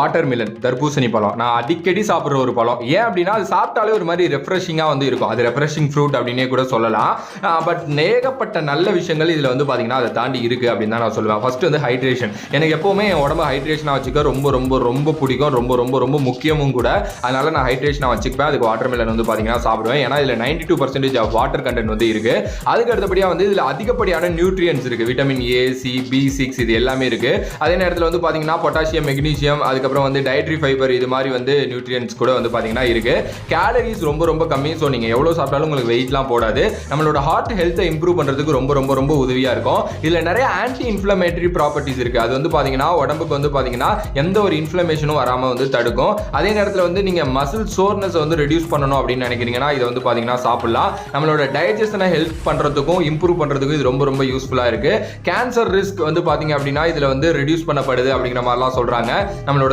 Water Milan தர்பூசணி பழம். நான் அடிக்கடி சாப்பிட்ற ஒரு பழம். ஏன் அப்படின்னா அது சாப்பிட்டாலே ஒரு மாதிரி ரெஃப்ரெஷிங்காக வந்து இருக்கும். அது ரெஃப்ரெஷிங் ஃப்ரூட் அப்படின்னே கூட சொல்லலாம். பட் ஏகப்பட்ட நல்ல விஷயங்கள் இதில் வந்து பார்த்தீங்கன்னா அதை தாண்டி இருக்குது அப்படின்னு தான் நான் சொல்லுவேன். ஃபஸ்ட்டு வந்து ஹைட்ரேஷன் எனக்கு எப்போவுமே என் உடம்பு ஹைட்ரேஷனாக வச்சுக்க ரொம்ப ரொம்ப ரொம்ப பிடிக்கும். ரொம்ப ரொம்ப ரொம்ப முக்கியமும் கூட. அதனால நான் ஹைட்ரேஷனாக வச்சுப்பேன் அதுக்கு வாட்டர் மிலன் வந்து பார்த்தீங்கன்னா சாப்பிடுவேன். ஏன்னா இதில் ninety two percentage of water content வந்து இருக்குது அதுக்கு அடுத்தபடியாக வந்து இதில் அதிகப்படியான நியூட்ரியன்ஸ் இருக்குது vitamin A C B six இது எல்லாமே இருக்குது அதே நேரத்தில் வந்து பார்த்தீங்கன்னா பொட்டாசியம் மெக்னீசியம் அதுக்கப்புறம் வந்து டயட்ரி ஃபைபர் இது மாதிரி வந்து நியூட்ரியன்ஸ் கூட வந்து பார்த்தீங்கன்னா இருக்குது கேலரிஸ் ரொம்ப ரொம்ப கம்மி. ஸோ நீங்கள் எவ்வளோ சாப்பிட்டாலும் உங்களுக்கு வெயிட்லாம் போடாது. நம்மளோட ஹார்ட் ஹெல்த்தை இம்ப்ரூவ் பண்ணுறதுக்கு ரொம்ப ரொம்ப ரொம்ப உதவியாக இருக்கும். இதில் நிறைய ஆன்டி இன்ஃப்ளமேட்டரி ப்ராப்பர்ட்டிஸ் இருக்குது அது வந்து பார்த்தீங்கன்னா உடம்புக்கு வந்து பார்த்தீங்கன்னா எந்த ஒரு இன்ஃப்ளமேஷனும் வராமல் வந்து தடுக்கும். அதே நேரத்தில் வந்து நீங்கள் மசில் சோர்னஸ் வந்து ரெடியூஸ் பண்ணணும் அப்படின்னு நினைக்கிறீங்கன்னா இதை வந்து பார்த்தீங்கன்னா சாப்பிடலாம். நம்மளோட டைஜஷனை ஹெல்ப் பண்ணுறதுக்கும் இம்ப்ரூவ் பண்ணுறதுக்கும் இது ரொம்ப ரொம்ப யூஸ்ஃபுல்லாக இருக்குது கேன்சர் ரிஸ்க் வந்து பார்த்தீங்க அப்படின்னா இதில் வந்து ரெடியூஸ் பண்ணப்படுது அப்படிங்கிற மாதிரிலாம் சொல்கிறாங்க நம்மளோட